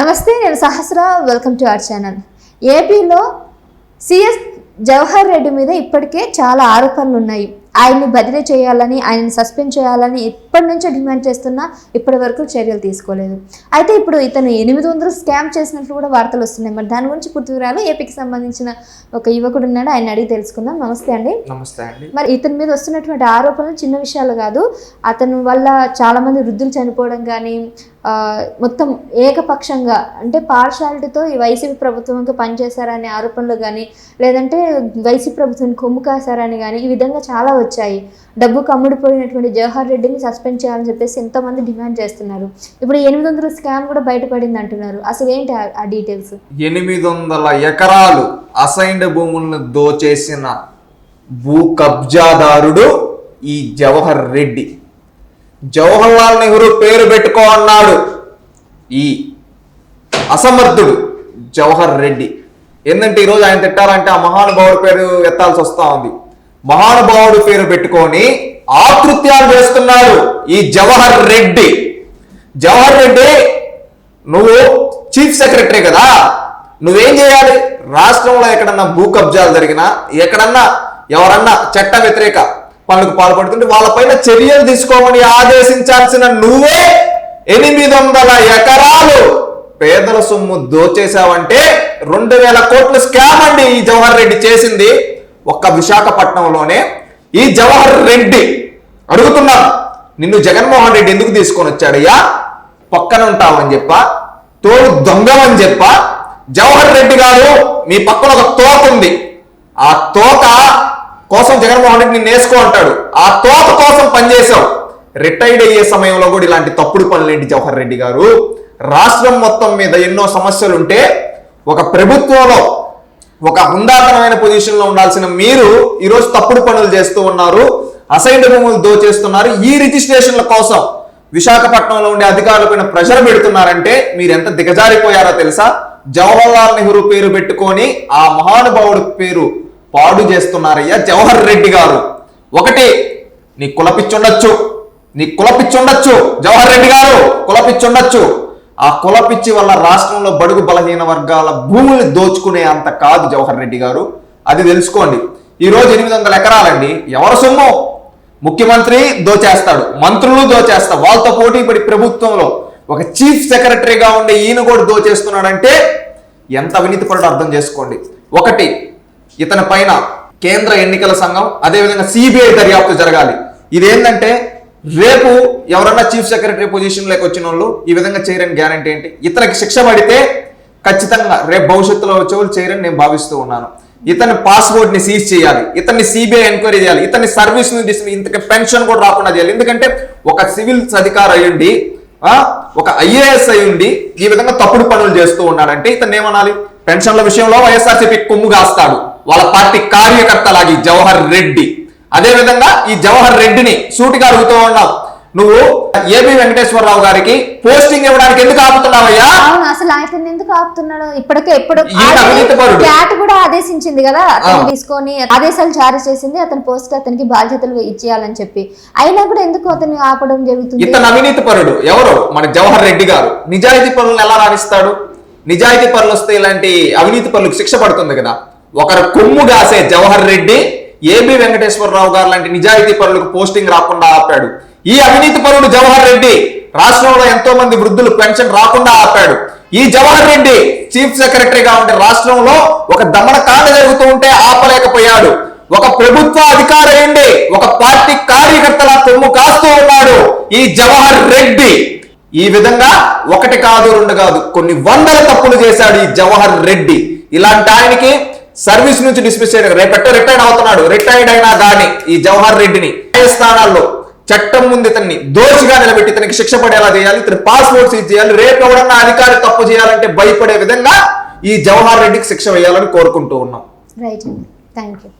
నమస్తే నేను Sahasra. Welcome to our channel ఏపీలో సిఎస్ జవహర్ రెడ్డి మీద ఇప్పటికే చాలా ఆరోపణలు ఉన్నాయి. ఆయన్ని బదిలీ చేయాలని ఆయన్ని సస్పెండ్ చేయాలని ఇప్పటి నుంచో డిమాండ్ చేస్తున్నా ఇప్పటి వరకు చర్యలు తీసుకోలేదు. అయితే ఇప్పుడు ఇతను ఎనిమిది వందలు స్కామ్ చేసినట్లు కూడా వార్తలు వస్తున్నాయి. మరి దాని గురించి పూర్తి వివరాలు ఏపీకి సంబంధించిన ఒక యువకుడు ఉన్నాడు. ఆయన అడిగి తెలుసుకుందాం. నమస్తే అండి. నమస్తే అండి. మరి ఇతని మీద వస్తున్నటువంటి ఆరోపణలు చిన్న విషయాలు కాదు. అతని వల్ల చాలా మంది వృద్ధులు చనిపోవడం కానీ మొత్తం ఏకపక్షంగా అంటే పార్షాలిటీతో ఈ వైసీపీ ప్రభుత్వంకి పనిచేశారనే ఆరోపణలు కానీ లేదంటే వైసీపీ ప్రభుత్వాన్ని కొమ్ము కాశారని కానీ ఈ విధంగా చాలా వచ్చాయి. డబ్బు కమ్ముడిపోయినటువంటి జవహర్ రెడ్డిని సస్పెండ్ చేయాలని చెప్పేసి ఎంతోమంది డిమాండ్ చేస్తున్నారు. ఇప్పుడు ఎనిమిది వందల స్కామ్ కూడా బయటపడింది అంటున్నారు. అసలు ఏంటి ఆ- ఆ డీటెయిల్స్ ఎనిమిది వందల ఎకరాలు అసైన్డ్ భూములను దోచేసిన భూ కబ్జాదారుడు ఈ జవహర్ రెడ్డి. జవహర్లాల్ నెహ్రూ పేరు పెట్టుకో అన్నాడు ఈ అసమర్థుడు జవహర్ రెడ్డి. ఏంటంటే ఈరోజు ఆయన తిట్టాలంటే ఆ మహానుభావుడి పేరు ఎత్తాల్సి వస్తా ఉంది. మహానుభావుడు పేరు పెట్టుకొని ఆకృత్యాలు చేస్తున్నాడు ఈ జవహర్ రెడ్డి. జవహర్ రెడ్డి నువ్వు చీఫ్ సెక్రటరీ కదా. నువ్వేం చేయాలి? రాష్ట్రంలో ఎక్కడన్నా భూ కబ్జాలు జరిగినా ఎక్కడన్నా ఎవరన్నా చట్ట వ్యతిరేక పనులకు పాల్పడుతుంటే వాళ్ళపైన చర్యలు తీసుకోమని ఆదేశించాల్సిన నువ్వే ఎనిమిది వందల ఎకరాలు పేదల సొమ్ము దోచేశావంటే రెండు వేల కోట్లు స్కామ్ అండి ఈ జవహర్ రెడ్డి చేసింది. ఒక్క విశాఖపట్నంలోనే ఈ జవహర్ రెడ్డి అడుగుతున్నాం నిన్ను జగన్మోహన్ రెడ్డి ఎందుకు తీసుకొని వచ్చాడయ్యా? పక్కన ఉంటావని చెప్ప తోడు దొంగమని చెప్ప. జవహర్ రెడ్డి గారు మీ పక్కన ఒక తోక ఉంది. ఆ తోక కోసం జగన్మోహన్ రెడ్డి నిన్ను వేసుకో అంటాడు. ఆ తోక కోసం పనిచేశావు. రిటైర్డ్ అయ్యే సమయంలో కూడా ఇలాంటి తప్పుడు పనులేంటి జవహర్ రెడ్డి గారు? రాష్ట్రం మొత్తం మీద ఎన్నో సమస్యలు ఉంటే ఒక ప్రభుత్వంలో ఒక హుందాతనమైన పొజిషన్లో ఉండాల్సిన మీరు ఈరోజు తప్పుడు పనులు చేస్తూ ఉన్నారు. అసైన్డ్ భూములు దోచేస్తున్నారు. ఈ రిజిస్ట్రేషన్ల కోసం విశాఖపట్నంలో ఉండే అధికారులపైన ప్రెషర్ పెడుతున్నారంటే మీరు ఎంత దిగజారిపోయారో తెలుసా? జవహర్లాల్ నెహ్రూ పేరు పెట్టుకొని ఆ మహానుభావుడి పేరు పాడు చేస్తున్నారయ్యా జవహర్ రెడ్డి గారు. ఒకటి నీ కులపిచ్చుండొచ్చు. నీ కులపిచ్చుండొచ్చు జవహర్ రెడ్డి గారు. కులపిచ్చుండొచ్చు. ఆ కులపిచ్చి వల్ల రాష్ట్రంలో బడుగు బలహీన వర్గాల భూముల్ని దోచుకునే అంత కాదు జవహర్ రెడ్డి గారు. అది తెలుసుకోండి. ఈరోజు ఎనిమిది వందల ఎకరాలండి. ఎవరు సొమ్ము? ముఖ్యమంత్రి దోచేస్తాడు. మంత్రులు దోచేస్తారు వాళ్ళతో పోటీ పడి ప్రభుత్వంలో ఒక చీఫ్ సెక్రటరీగా ఉండే ఈయన కూడా దోచేస్తున్నాడంటే ఎంత అవినీతిపరుడు అర్థం చేసుకోండి. ఒకటి ఇతని పైన కేంద్ర ఎన్నికల సంఘం అదేవిధంగా సిబిఐ దర్యాప్తు జరగాలి. ఇదేంటంటే రేపు ఎవరన్నా చీఫ్ సెక్రటరీ పొజిషన్లోకి వచ్చిన వాళ్ళు ఈ విధంగా చేయరని గ్యారంటీ ఏంటి? ఇతనికి శిక్ష పడితే ఖచ్చితంగా రేపు భవిష్యత్తులో వచ్చే వాళ్ళు చేయరని నేను భావిస్తూ ఉన్నాను. ఇతని పాస్పోర్ట్ని సీజ్ చేయాలి. ఇతన్ని సిబిఐ ఎంక్వైరీ చేయాలి. ఇతని సర్వీస్ని ఇంతకి పెన్షన్ కూడా రాకుండా చేయాలి. ఎందుకంటే ఒక సివిల్ అధికారి అయ్యుండి ఒక ఐఏఎస్ అయ్యుండి ఈ విధంగా తప్పుడు పనులు చేస్తూ ఉన్నాడంటే ఇతను ఏమనాలి? పెన్షన్ల విషయంలో వైఎస్ఆర్సీపీ కొమ్ము కాస్తాడు వాళ్ళ పార్టీ కార్యకర్త లాగి జవహర్ రెడ్డి. అదే విధంగా ఈ జవహర్ రెడ్డిని సూటిగా అడుగుతూ ఉన్నావు. నువ్వు ఏపీ వెంకటేశ్వరరావు గారికి పోస్టింగ్ ఇవ్వడానికి ఎందుకు ఆపుతున్నావయ్యా? అవును అసలు ఆయన ఎందుకు ఆపుతున్నాడు? ఇప్పటికే ఎప్పుడు. క్యాట్ కూడా ఆదేశించింది కదా అతను తీసుకొని ఆదేశాలు జారీ చేసింది అతని పోస్ట్ అతనికి బాధ్యతలు ఇచ్చేయాలని చెప్పి. అయినా కూడా ఎందుకు అతన్ని ఆపడం జరుగుతుంది? ఇతను అవినీతి పరుడు ఎవరు? మన జవహర్ రెడ్డి గారు. నిజాయితీ పరులను ఎలా రాణిస్తాడు? నిజాయితీ పరులు వస్తే ఇలాంటి అవినీతి పరులకు శిక్ష పడుతుంది కదా. ఒకరు కొమ్ము కాసే జవహర్ రెడ్డి ఏబి వెంకటేశ్వరరావు గారు లాంటి నిజాయితీ పరులకు పోస్టింగ్ రాకుండా ఆపాడు. ఈ అవినీతి పరుడు జవహర్ రెడ్డి రాష్ట్రంలో ఎంతో మంది వృద్ధులు పెన్షన్ రాకుండా ఆపాడు. ఈ జవహర్ రెడ్డి చీఫ్ సెక్రటరీగా ఉండే రాష్ట్రంలో ఒక దమనకాండ జరుగుతూ ఉంటే ఆపలేకపోయాడు. ఒక ప్రభుత్వ అధికారి అయింది ఒక పార్టీ కార్యకర్తల కొమ్ము కాస్తూ ఉన్నాడు ఈ జవహర్ రెడ్డి. ఈ విధంగా ఒకటి కాదు రెండు కాదు కొన్ని వందల తప్పులు చేశాడు ఈ జవహర్ రెడ్డి. ఇలాంటి ఆయనకి సర్వీస్ నుంచి డిస్మిస్ చేయడం రేపెట్టో రిటైర్డ్ అవుతున్నాడు. రిటైర్డ్ అయినా కానీ ఈ జవహర్ రెడ్డిని న్యాయస్థానాల్లో చట్టం ముందు ఇతన్ని దోషిగా నిలబెట్టి ఇతనికి శిక్ష పడేలా చేయాలి ఇతని పాస్పోర్ట్ సీజ్ చేయాలి రేపు ఎవడన్నా అధికారి తప్పు చేయాలంటే భయపడే విధంగా ఈ జవహర్ రెడ్డికి శిక్ష వేయాలని కోరుకుంటూ ఉన్నాం. Right thank you